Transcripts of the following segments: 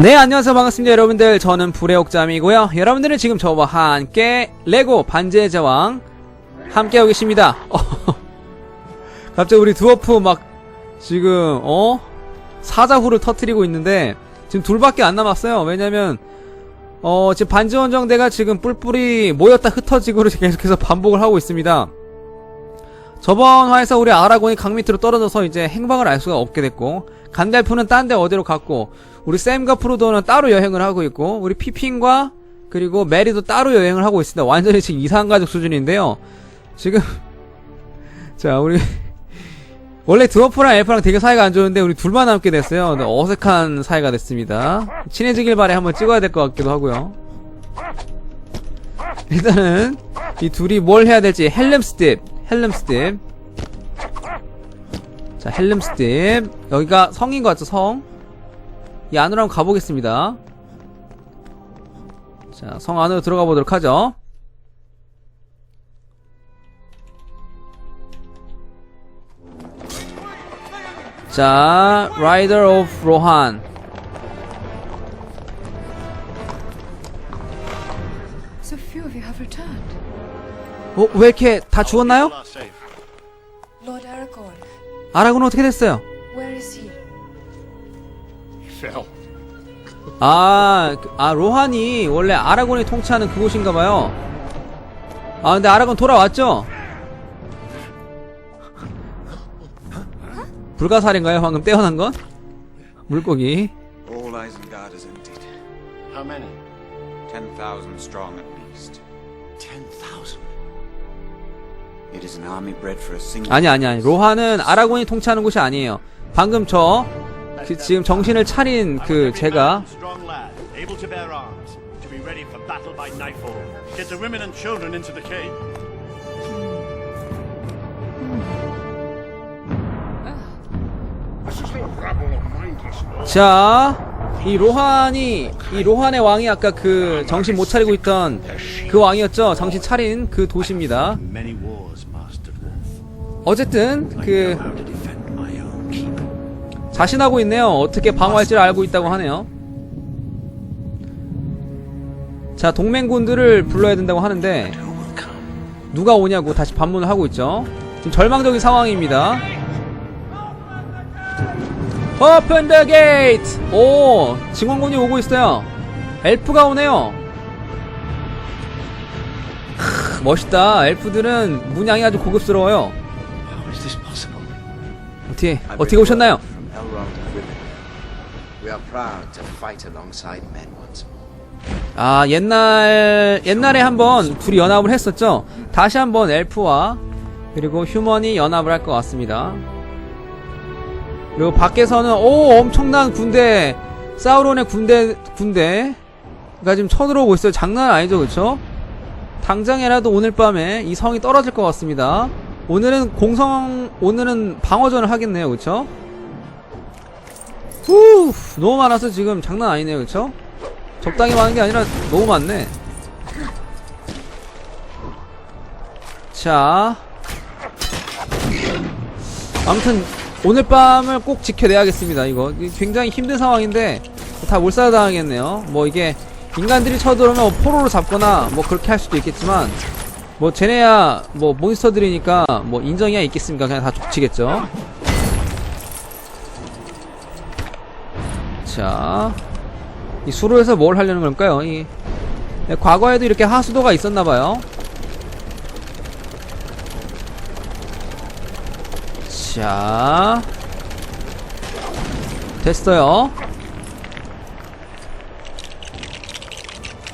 네 안녕하세요. 반갑습니다 여러분들. 저는 불의 옥잠이고요. 여러분들은 지금 저와 함께 레고 반지의 제왕 함께하고 계십니다. 어, 갑자기 우리 두어프 막 지금 어? 사자후를 터트리고 있는데 지금 둘밖에 안 남았어요. 왜냐면 어 지금 반지원정대가 지금 뿔뿔이 모였다 흩어지고를 계속해서 반복을 하고 있습니다 저번 화에서 우리 아라곤이 강 밑으로 떨어져서 이제 행방을 알 수가 없게 됐고 간달프는 딴 데 어디로 갔고 우리 샘과 프로도는 따로 여행을 하고 있고 우리 피핀과 그리고 메리도 따로 여행을 하고 있습니다. 완전히 지금 이상한 가족 수준인데요. 지금 자 우리 원래 드워프랑 엘프랑 되게 사이가 안 좋은데 우리 둘만 남게 됐어요. 어색한 사이가 됐습니다. 친해지길 바래 한번 찍어야 될 것 같기도 하고요. 일단은 이 둘이 뭘 해야 될지 헬름 스텝 헬름스텝. 자 헬름스텝. 여기가 성인 것 같죠 성? 이 안으로 한번 가보겠습니다. 자 성 안으로 들어가 보도록 하죠. 자 라이더 오브 로한 어, 왜 이렇게 다 죽었나요? 아라곤은 어떻게 됐어요? 아, 그- 아 로한이 원래 아라곤이 통치하는 그곳인가봐요. 아 근데 아라곤 돌아왔죠? 불가사리인가요? 방금 떼어난 건? 물고기. How many? 10,000 strong at least. Ten thousand. 아니 아니 아니. 로한은 아라곤이 통치하는 곳이 아니에요. 방금 저 그, 지금 정신을 차린 그 제가 strong lad, able to bear arms, to be ready for battle by nightfall. Get the women and children into the cave. This is no rabble of mindless 자, 이 로한이 이 로한의 왕이 아까 그 정신 못 차리고 있던 그 왕이었죠. 정신 차린 그 도시입니다. 어쨌든 그. 자신하고 있네요. 어떻게 방어할지를 알고 있다고 하네요. 자, 동맹군들을 불러야 된다고 하는데 누가 오냐고 다시 반문을 하고 있죠. 지금 절망적인 상황입니다. Open the gate! 오, 증원군이 오고 있어요. 엘프가 오네요. 크, 멋있다. 엘프들은 문양이 아주 고급스러워요. 어떻게, 어떻게 오셨나요? 아 옛날 옛날에 한번 둘이 연합을 했었죠. 다시 한번 엘프와 그리고 휴먼이 연합을 할 것 같습니다. 그리고 밖에서는 오 엄청난 군대 사우론의 군대 군대가 지금 쳐들어오고 있어요. 장난 아니죠, 그렇죠? 당장이라도 오늘 밤에 이 성이 떨어질 것 같습니다. 오늘은 공성 오늘은 방어전을 하겠네요, 그렇죠? 후 너무 많아서 지금 장난 아니네요, 그렇죠? 적당히 많은 게 아니라 너무 많네. 자. 아무튼 오늘 밤을 꼭 지켜내야겠습니다. 이거 굉장히 힘든 상황인데 다 몰살당하겠네요. 뭐 이게 인간들이 쳐들어오면 뭐 포로로 잡거나 뭐 그렇게 할 수도 있겠지만 뭐 쟤네야 뭐 몬스터들이니까 뭐 인정이야 있겠습니까? 그냥 다 족치겠죠. 자. 이 수로에서 뭘 하려는 걸까요? 이 네, 과거에도 이렇게 하수도가 있었나봐요. 자, 됐어요.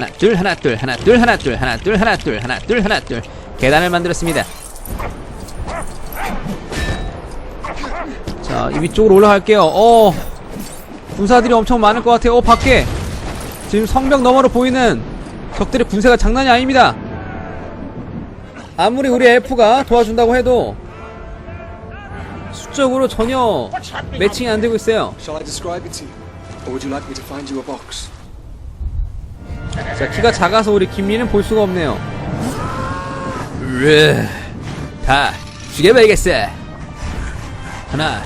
하나 둘 하나 둘 하나 둘 하나 둘 하나 둘 하나 둘 하나 둘 하나 둘 계단을 만들었습니다. 자, 이 위쪽으로 올라갈게요. 어, 군사들이 엄청 많을 것 같아요. 어, 밖에 지금 성벽 너머로 보이는 적들의 군세가 장난이 아닙니다. 아무리 우리 엘프가 도와준다고 해도 수적으로 전혀 매칭이 안 되고 있어요. Shall I describe it to you? Or would you like me to find you a box? 자, 키가 작아서 우리 김리는 볼 수가 없네요. 으, 다 죽여버리겠어. 하나,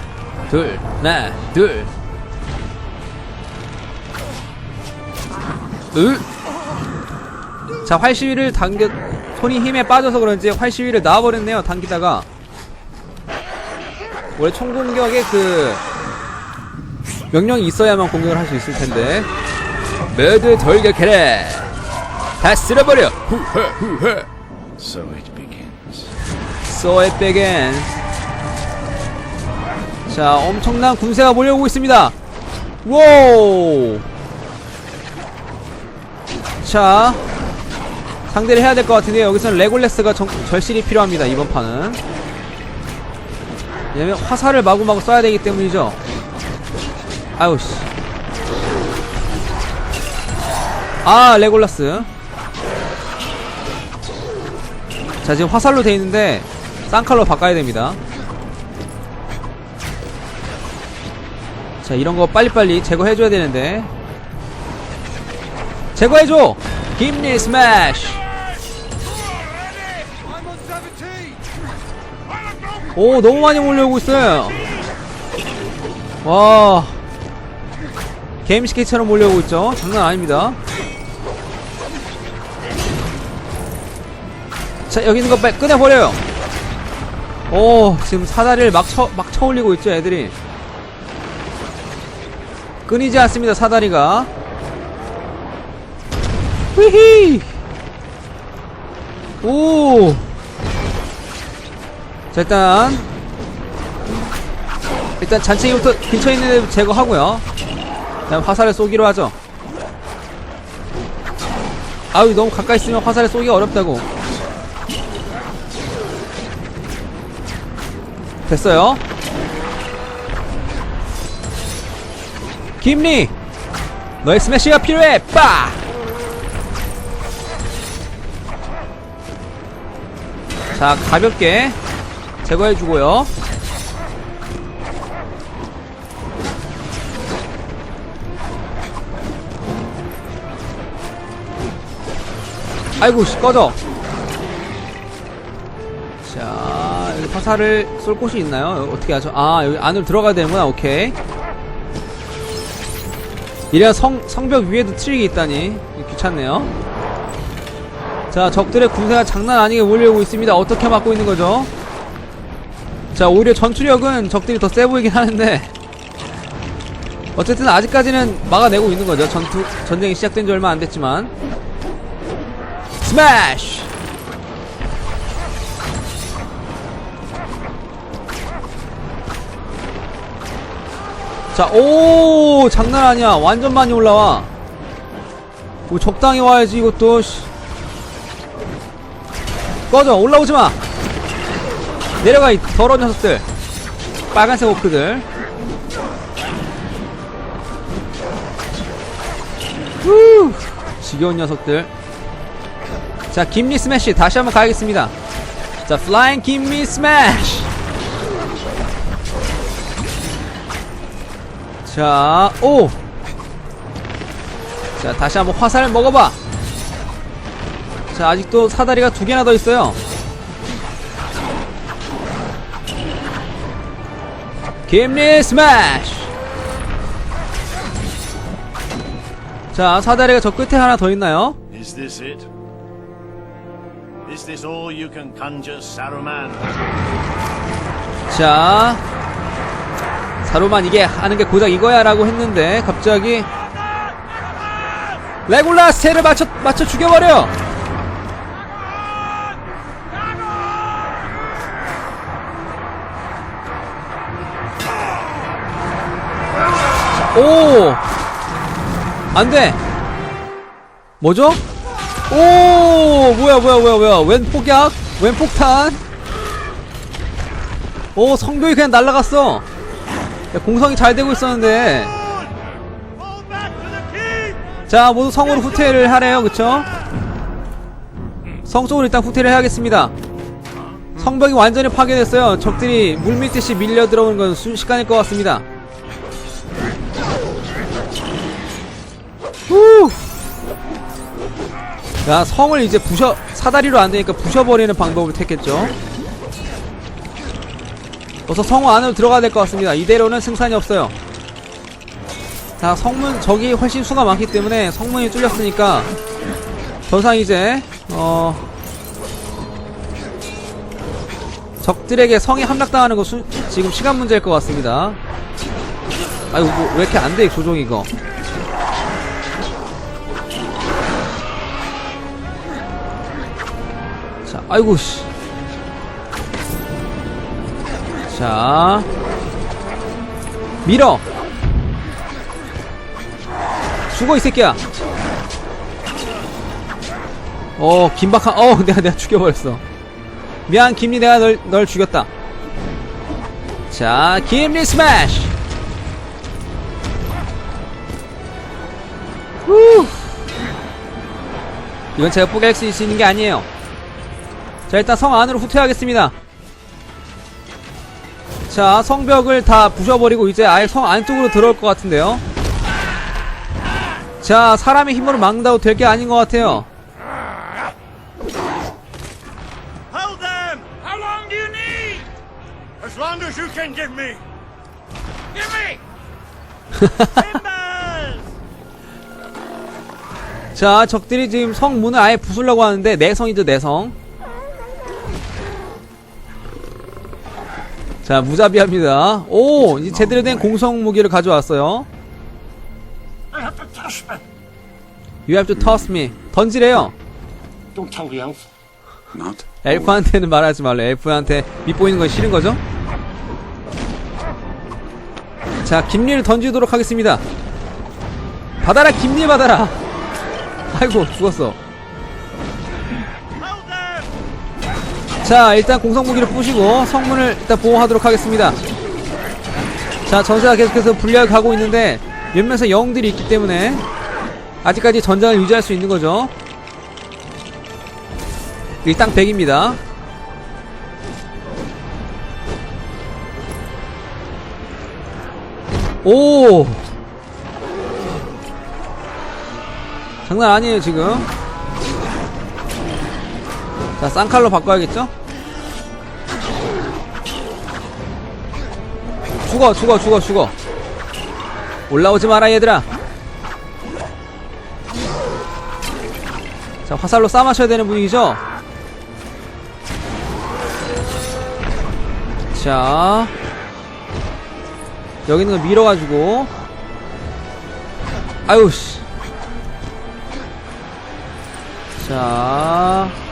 둘, 하나, 둘. 으. 자 활시위를 당겨 손이 힘에 빠져서 그런지 활시위를 놔버렸네요 당기다가 원래 총공격에 그 명령이 있어야만 공격을 할 수 있을 텐데 모두 돌격해라 다 쓸어버려. 후헤 후헤 So it begins. So it begins. 자 엄청난 군세가 몰려오고 있습니다. 오. 자 상대를 해야 될 것 같은데 여기서는 레골레스가 정- 절실히 필요합니다 이번 판은. 왜냐면 화살을 마구마구 쏴야 되기 때문이죠. 아유 씨. 아 레골라스 자 지금 화살로 돼 있는데 쌍칼로 바꿔야 됩니다. 자 이런 거 빨리빨리 제거해줘야 되는데. 제거해줘! 김리 스매시 오 너무 많이 몰려오고 있어요. 와. 게임 스케이처럼 몰려오고 있죠? 장난 아닙니다 자 여기 있는 거 빨리 꺼내버려요 오 지금 사다리를 막 쳐, 막 쳐올리고 있죠 애들이 끊이지 않습니다 사다리가 휘히 오 자, 일단. 일단 잔챙이부터 근처에 있는 애 제거하고요. 그다음 화살을 쏘기로 하죠. 아유, 너무 가까이 있으면 화살을 쏘기가 어렵다고. 됐어요. 김리! 너의 스매시가 필요해! 빠! 자, 가볍게 제거해주고요. 아이고, 씨, 꺼져. 화살을 쏠 곳이 있나요? 어떻게 하죠? 아, 여기 안으로 들어가야 되는구나. 오케이. 이래야 성, 성벽 위에도 트릭이 있다니. 귀찮네요. 자, 적들의 군세가 장난 아니게 몰려오고 있습니다. 어떻게 막고 있는 거죠? 자, 오히려 전투력은 적들이 더 세 보이긴 하는데, 어쨌든 아직까지는 막아내고 있는 거죠. 전투, 전쟁이 시작된 지 얼마 안 됐지만. 스매시! 자, 오, 장난 아니야. 완전 많이 올라와. 뭐 적당히 와야지, 이것도, 씨. 꺼져 올라오지 마. 내려가 이 더러운 녀석들. 빨간색 오크들. 후, 지겨운 녀석들. 자, 김리 스매시 다시 한번 가야겠습니다. 자, 플라잉 김리 스매시. 자, 오. 자, 다시 한번 화살을 먹어봐. 자, 아직도 사다리가 두 개나 더 있어요. 김리 스매시! 자, 사다리가 저 끝에 하나 더 있나요? Is this it? Is this all you can conjure, Saruman? 자, 사로만 이게 하는 게 고작 이거야 라고 했는데, 갑자기, 레골라스를 맞춰, 맞춰 죽여버려! 오! 안 돼! 뭐죠? 오! 뭐야, 뭐야, 뭐야, 뭐야. 웬 폭약? 웬 폭탄? 오, 성벽이 그냥 날라갔어! 야, 공성이 잘 되고 있었는데. 자, 모두 성으로 후퇴를 하래요, 그쵸? 성 쪽으로 일단 후퇴를 해야겠습니다. 성벽이 완전히 파괴됐어요. 적들이 물밀듯이 밀려 들어오는 건 순식간일 것 같습니다. 후! 야, 성을 이제 부셔, 사다리로 안 되니까 부셔버리는 방법을 택했죠. 어서 성 안으로 들어가야 될 것 같습니다. 이대로는 승산이 없어요. 자 성문 적이 훨씬 수가 많기 때문에 성문이 뚫렸으니까 더 이상 이제 어 적들에게 성이 함락당하는 거 수, 지금 시간 문제일 것 같습니다 아이고 뭐, 왜 이렇게 안 돼 조종 이거 자 아이고 씨 자, 밀어. 죽어 이 새끼야. 어, 김박한. 어, 내가 내가 죽여버렸어. 미안, 김리 내가 널 널 죽였다. 자, 김리 스매시. 후. 이건 제가 포기할 수 있는 게 아니에요. 자, 일단 성 안으로 후퇴하겠습니다. 자 성벽을 다 부셔버리고 이제 아예 성 안쪽으로 들어올 것 같은데요. 자 사람의 힘으로 막는다고 될 게 아닌 것 같아요! 자 적들이 지금 성 문을 아예 부수려고 하는데 내성이죠 내성 자 무자비합니다 오 이제 제대로 된 공성 무기를 가져왔어요. You have to toss me 던지래요 Don't tell the elf. Not? 엘프한테는 말하지 말래. 엘프한테 밑보이는 건 싫은 거죠? 자, 김리를 던지도록 하겠습니다. 받아라, 김리 받아라. 아이고, 죽었어. 자, 일단 공성무기를 부시고 성문을 일단 보호하도록 하겠습니다. 자, 전세가 계속해서 불리하게 가고 있는데 몇몇의 영웅들이 있기 때문에 아직까지 전장을 유지할 수 있는 거죠. 일당 100입니다. 오! 장난 아니에요, 지금. 자, 쌍칼로 바꿔야겠죠? 죽어, 죽어, 죽어, 죽어. 올라오지 마라, 얘들아. 자, 화살로 싸마셔야 되는 분위기죠? 자. 여기 있는 거 밀어가지고. 아유, 씨. 자.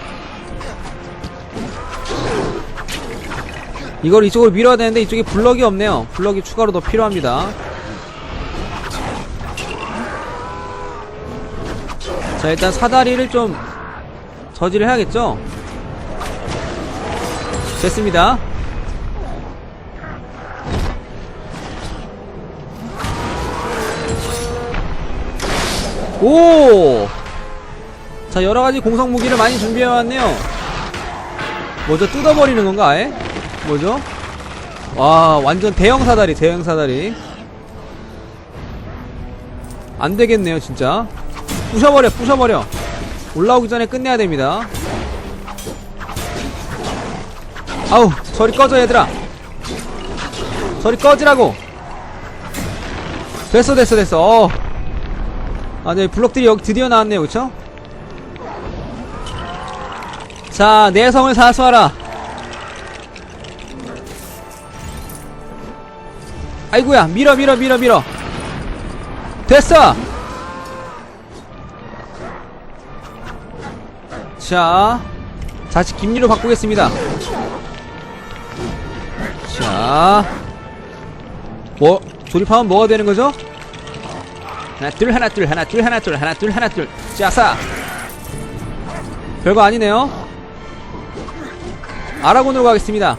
이걸 이쪽으로 밀어야 되는데 이쪽에 블럭이 없네요. 블럭이 추가로 더 필요합니다. 자, 일단 사다리를 좀 저지를 해야겠죠? 됐습니다. 오! 자, 여러가지 공성 무기를 많이 준비해왔네요. 뭐죠? 뜯어버리는 건가, 아예? 뭐죠? 와, 완전 대형 사다리, 대형 사다리. 안 되겠네요, 진짜. 부셔버려, 부셔버려. 올라오기 전에 끝내야 됩니다. 아우, 저리 꺼져, 얘들아. 저리 꺼지라고. 됐어, 됐어, 됐어. 어. 아, 네, 블록들이 여기 드디어 나왔네요, 그쵸? 자, 내 성을 사수하라. 아이고야, 밀어, 밀어, 밀어, 밀어. 됐어! 자, 다시 김리로 바꾸겠습니다. 자, 뭐, 조립하면 뭐가 되는 거죠? 하나, 둘, 하나, 둘, 하나, 둘, 하나, 둘, 하나, 둘, 하나, 둘. 짜싸! 별거 아니네요. 아라곤으로 가겠습니다.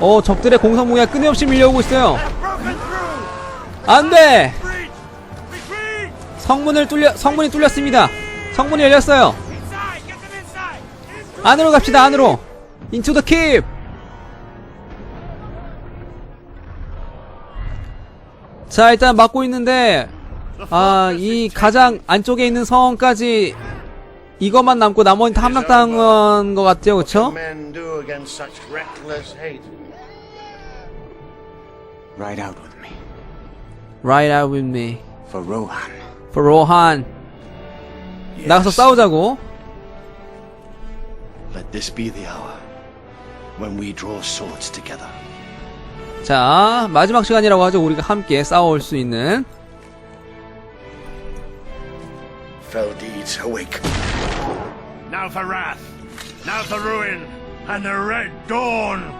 어, 적들의 공성무기가 끊임없이 밀려오고 있어요. Broken through! 안 돼! Retreat! Retreat! 성문을 뚫려, 성문이 뚫렸습니다. 성문이 열렸어요. 안으로 갑시다, 안으로! Into the keep! 자, 일단 막고 있는데, 아, 이 가장 안쪽에 있는 성까지 이것만 남고 나머지는 다 함락당한 것 같아요, 그쵸? Ride out with me. Ride out with me. For Rohan. For Rohan. 나가서 싸우자고. Let this be the hour when we draw swords together. 자, 마지막 시간이라고 하죠. 우리가 함께 싸울 수 있는. Fell deeds awake. Now for wrath. Now for ruin. And the red dawn.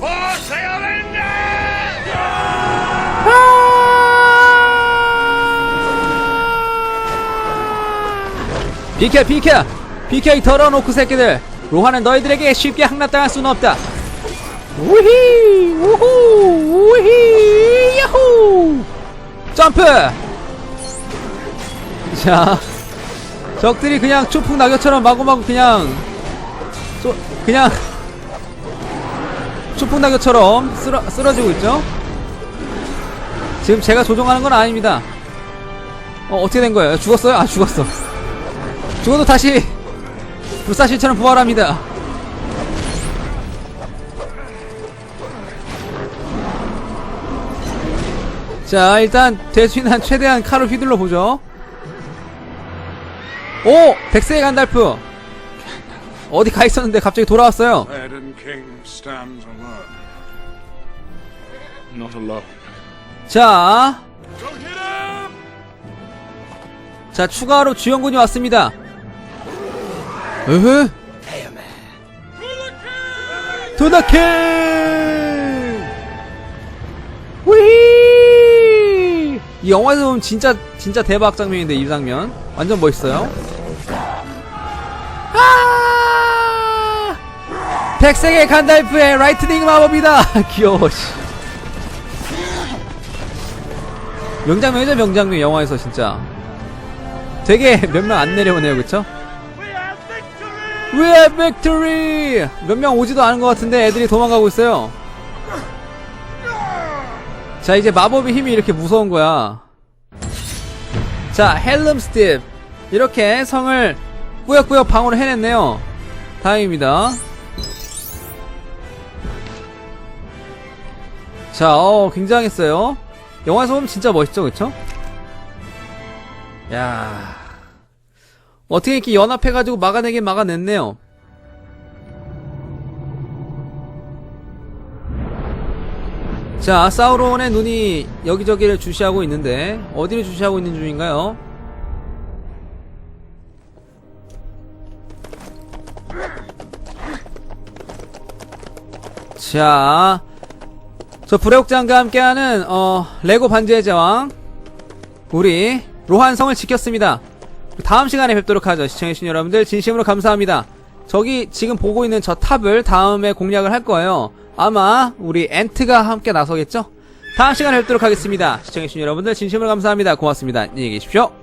Theolinda! 비켜, 비켜! 비켜, 이 오크 새끼들! 로하는 너희들에게 쉽게 항납당할 수는 없다! 우히! 우후! 우히! 야호! 점프! 자, 적들이 그냥 초풍 낙엽처럼 마구마구 그냥, 쏘, 그냥, 초풍 낙엽처럼 쓰러, 쓰러지고 있죠? 지금 제가 조종하는 건 아닙니다. 어, 어떻게 된 거예요? 죽었어요? 아, 죽었어. 죽어도 다시 불사실처럼 부활합니다. 자, 일단 될수 있는 한 최대한 칼을 휘둘러 보죠. 오! 덱스의 간달프! 어디 가 있었는데 갑자기 돌아왔어요. 자! 자, 추가로 주연군이 왔습니다. 으흐. 투더킹! 위! 이 영화에서 보면 진짜, 진짜 대박 장면인데, 이 장면. 완전 멋있어요. 백색의 간달프의 라이트닝 마법이다! 귀여워, 씨. 명장면이죠, 명장면, 영화에서 진짜. 되게 몇 명 안 내려오네요, 그쵸? We have victory! 몇 명 오지도 않은 것 같은데 애들이 도망가고 있어요. 자, 이제 마법의 힘이 이렇게 무서운 거야. 자, 헬름 스팁. 이렇게 성을 꾸역꾸역 방어를 해냈네요. 다행입니다. 자, 어, 굉장했어요. 영화에서 보면 진짜 멋있죠, 그쵸? 야 어떻게 이렇게 연합해가지고 막아내긴 막아냈네요. 자, 사우론의 눈이 여기저기를 주시하고 있는데, 어디를 주시하고 있는 중인가요? 자, 저 불의옥장과 함께하는, 어, 레고 반지의 제왕, 우리, 로한성을 지켰습니다. 다음 시간에 뵙도록 하죠. 시청해주신 여러분들 진심으로 감사합니다. 저기 지금 보고 있는 저 탑을 다음에 공략을 할 거예요. 아마 우리 엔트가 함께 나서겠죠? 다음 시간에 뵙도록 하겠습니다. 시청해주신 여러분들 진심으로 감사합니다. 고맙습니다. 안녕히 계십시오.